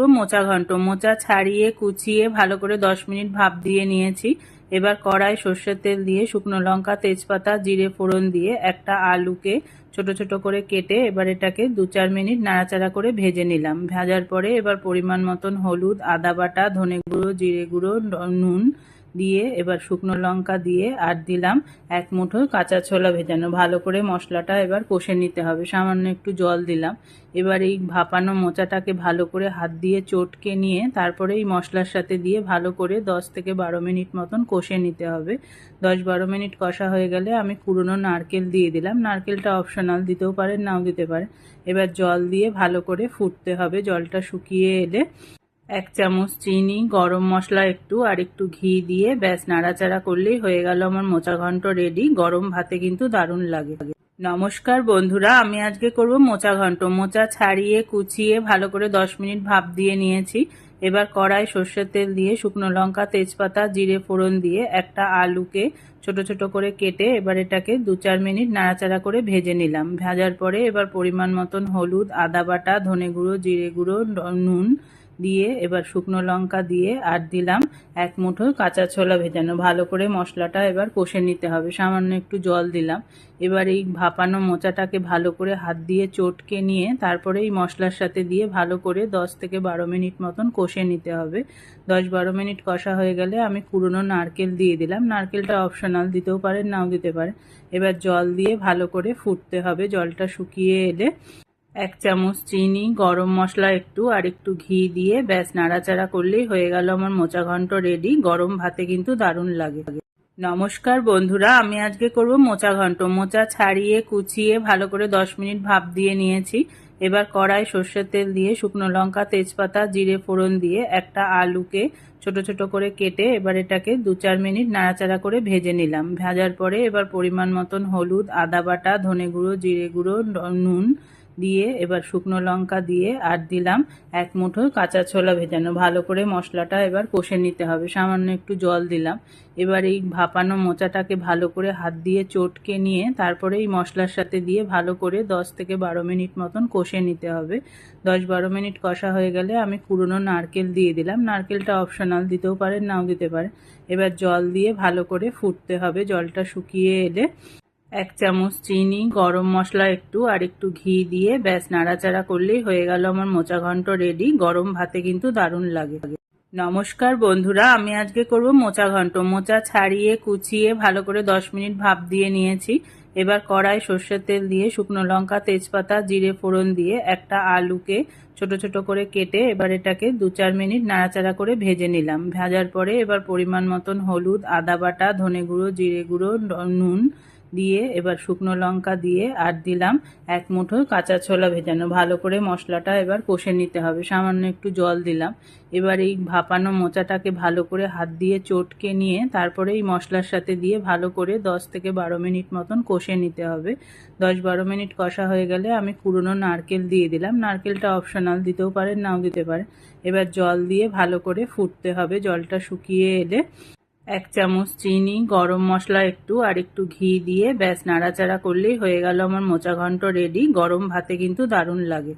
করব মোচা ঘন্ট। মোচা ছাড়িয়ে, কুচিয়ে, ভালো করে দশ মিনিট ভাপ দিয়ে নিয়েছি। এবার কড়াই সর্ষের তেল দিয়ে, শুকনো লঙ্কা, তেজপাতা, জিরে ফোড়ন দিয়ে একটা আলুকে ছোট ছোট করে কেটে এবার এটাকে দু চার মিনিট নাড়াচাড়া করে ভেজে নিলাম। ভেজার পরে এবার পরিমাণ মতন হলুদ, আদা বাটা, ধনে গুঁড়ো, জিরে গুঁড়ো নুন দিয়ে, এবার শুকনো লঙ্কা দিয়ে আর দিলাম এক মুঠো কাঁচা ছোলা ভেজানো। ভালো করে মশলাটা এবার কষে নিতে হবে। সামান্য একটু জল দিলাম। এবার এই ভাপানো মোচাটাকে ভালো করে হাত দিয়ে চটকে নিয়ে তারপরে এই মশলার সাথে দিয়ে ভালো করে দশ থেকে বারো মিনিট মতন কষে নিতে হবে। দশ বারো মিনিট কষা হয়ে গেলে আমি পুরনো নারকেল দিয়ে দিলাম। নারকেলটা অপশনাল দিতেও পারেন, নাও দিতে পারে এবার জল দিয়ে ভালো করে ফুটতে হবে। জলটা শুকিয়ে এলে এক চামচ চিনি, গরম মশলা একটু আর একটু ঘি দিয়ে ব্যাস নাড়াচাড়া করলেই হয়ে গেল আমার মোচা ঘন্ট রেডি গরম ভাতে কিন্তু দারুণ লাগে। নমস্কার বন্ধুরা, আমি আজকে করব মোচা ঘন্ট। মোচা ছাড়িয়ে, কুচিয়ে, ভালো করে দশ মিনিট ভাপ দিয়ে নিয়েছি। এবার কড়াই সর্ষের তেল দিয়ে শুকনো লঙ্কা, তেজপাতা, জিরে ফোড়ন দিয়ে একটা আলুকে ছোট ছোট করে কেটে এবার এটাকে দু চার মিনিট নাড়াচাড়া করে ভেজে নিলাম। ভাজার পরে এবার পরিমাণ মতন হলুদ, আদা বাটা, ধনে গুঁড়ো, জিরে গুঁড়ো নুন দিয়ে, এবার শুকনো লঙ্কা দিয়ে আর দিলাম এক মুঠো কাঁচা ছোলা ভেজানো। ভালো করে মশলাটা এবার কষে নিতে হবে। সামান্য একটু জল দিলাম। এবার এই ভাপানো মোচাটাকে ভালো করে হাত দিয়ে চটকে নিয়ে তারপরে এই মশলার সাথে দিয়ে ভালো করে দশ থেকে বারো মিনিট মতন কষে নিতে হবে। দশ বারো মিনিট কষা হয়ে গেলে আমি পুরনো নারকেল দিয়ে দিলাম। নারকেলটা অপশনাল দিতেও পারেন, নাও দিতে পারেন। এবার জল দিয়ে ভালো করে ফুটতে হবে। জলটা শুকিয়ে এলে এক চামচ চিনি, গরম মশলা একটু আর একটু ঘি দিয়ে ব্যাস নাড়াচাড়া করলেই হয়ে গেল আমার মোচা ঘন্ট রেডি গরম ভাতে কিন্তু দারুণ লাগে। নমস্কার বন্ধুরা, আমি আজকে করব মোচা ঘন্ট। মোচা ছাড়িয়ে, কুচিয়ে, ভালো করে দশ মিনিট ভাপ দিয়ে নিয়েছি। এবার কড়াই সর্ষের তেল দিয়ে শুকনো লঙ্কা, তেজপাতা, জিরে ফোড়ন দিয়ে একটা আলুকে ছোট ছোট করে কেটে এবার এটাকে দু চার মিনিট নাড়াচাড়া করে ভেজে নিলাম। ভাজার পরে এবার পরিমাণ মতন হলুদ, আদা বাটা, ধনে গুঁড়ো, জিরে গুঁড়ো নুন দিয়ে, এবার শুকনো লঙ্কা দিয়ে আর দিলাম এক মুঠো কাঁচা ছোলা ভেজানো। ভালো করে মশলাটা এবার কষে নিতে হবে। সামান্য একটু জল দিলাম। এবার এই ভাপানো মোচাটাকে ভালো করে হাত দিয়ে চটকে নিয়ে তারপরে এই মশলার সাথে দিয়ে ভালো করে দশ থেকে বারো মিনিট মতন কষে নিতে হবে। দশ বারো মিনিট কষা হয়ে গেলে আমি পুরনো নারকেল দিয়ে দিলাম। নারকেলটা অপশনাল দিতেও পারেন, নাও দিতে পারেন। এবার জল দিয়ে ভালো করে ফুটতে হবে। জলটা শুকিয়ে এলে এক চামচ চিনি, গরম মশলা একটু আর একটু ঘি দিয়ে ব্যাস, নাড়াচাড়া করলেই হয়ে গেল আমার মোচা ঘন্ট রেডি গরম ভাতে কিন্তু দারুণ লাগে। নমস্কার বন্ধুরা, আমি আজকে করব মোচা ঘন্ট। মোচা ছাড়িয়ে, কুচিয়ে, ভালো করে দশ মিনিট ভাপ দিয়ে নিয়েছি। এবার কড়াই সর্ষের তেল দিয়ে, শুকনো লঙ্কা, তেজপাতা, জিরে ফোড়ন দিয়ে একটা আলুকে ছোট ছোট করে কেটে এবার এটাকে দু চার মিনিট নাড়াচাড়া করে ভেজে নিলাম। ভাজার পরে এবার পরিমাণ মতন হলুদ, আদা বাটা, ধনে গুঁড়ো, জিরে গুঁড়ো নুন দিয়ে এবার শুকনো লঙ্কা দিয়ে আর দিলাম এক মুঠো কাঁচা ছোলা ভেজানো। ভালো করে মশলাটা এবার কষে নিতে হবে। সামান্য একটু জল দিলাম। এবার এই ভাপানো মোচাটাকে ভালো করে হাত দিয়ে চটকে নিয়ে তারপরে এই মশলার সাথে দিয়ে ভালো করে দশ থেকে বারো মিনিট মতন কষে নিতে হবে। দশ বারো মিনিট কষা হয়ে গেলে আমি পুরনো নারকেল দিয়ে দিলাম। নারকেলটা অপশনাল দিতেও পারেন, নাও দিতে পারেন। এবার জল দিয়ে ভালো করে ফুটতে হবে। জলটা শুকিয়ে এলে এক চামচ চিনি, গরম মশলা একটু আর একটু ঘি দিয়ে ব্যাস নাড়াচাড়া করলেই হয়ে গেল আমার মোচা ঘন্ট রেডি গরম ভাতে কিন্তু দারুণ লাগে।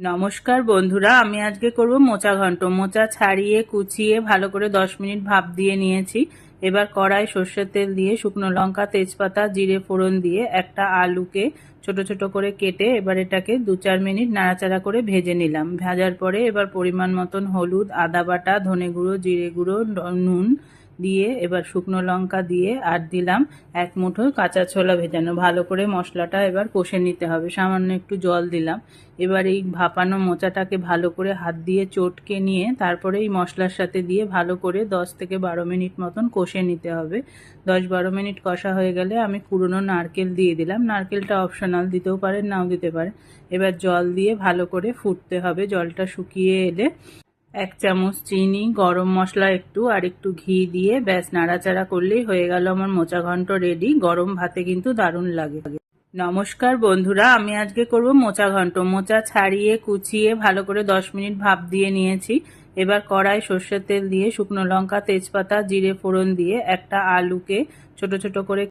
নমস্কার বন্ধুরা, আমি আজকে করব মোচা ঘন্ট। মোচা ছাড়িয়ে, কুচিয়ে, ভালো করে দশ মিনিট ভাপ দিয়ে নিয়েছি। এবার কড়াই সর্ষের তেল দিয়ে শুকনো লঙ্কা, তেজপাতা, জিরে ফোড়ন দিয়ে একটা আলুকে ছোট ছোট করে কেটে এবার এটাকে দু চার মিনিট নাড়াচাড়া করে ভেজে নিলাম। ভাজার পরে এবার পরিমাণ মতন হলুদ, আদা বাটা, ধনে গুঁড়ো, জিরে গুঁড়ো নুন দিয়ে, এবার শুকনো লঙ্কা দিয়ে আর দিলাম এক মুঠো কাঁচা ছোলা ভেজানো। ভালো করে মশলাটা এবার কষে নিতে হবে। সামান্য একটু জল দিলাম। এবার এই ভাপানো মোচাটাকে ভালো করে হাত দিয়ে চটকে নিয়ে তারপরে এই মশলার সাথে দিয়ে ভালো করে দশ থেকে বারো মিনিট মতন কষে নিতে হবে। দশ বারো মিনিট কষা হয়ে গেলে আমি পুরনো নারকেল দিয়ে দিলাম। নারকেলটা অপশনাল দিতেও পারেন, নাও দিতে পারেন। এবার জল দিয়ে ভালো করে ফুটতে হবে। জলটা শুকিয়ে এলে এক চামচ চিনি, গরম মশলা একটু আর একটু ঘি দিয়ে ব্যাস নাড়াচাড়া করলেই হয়ে গেল আমার মোচা ঘন্ট রেডি গরম ভাতে কিন্তু দারুণ লাগে। নমস্কার বন্ধুরা, আমি আজকে করব মোচা ঘন্ট। মোচা ছাড়িয়ে, কুচিয়ে, ভালো করে দশ মিনিট ভাপ দিয়ে নিয়েছি। এবার কড়াই সর্ষের তেল দিয়ে শুকনো লঙ্কা, তেজপাতা, জিরে, ফোড়ন দিয়ে একটা আলুকে ছোট ছোট করে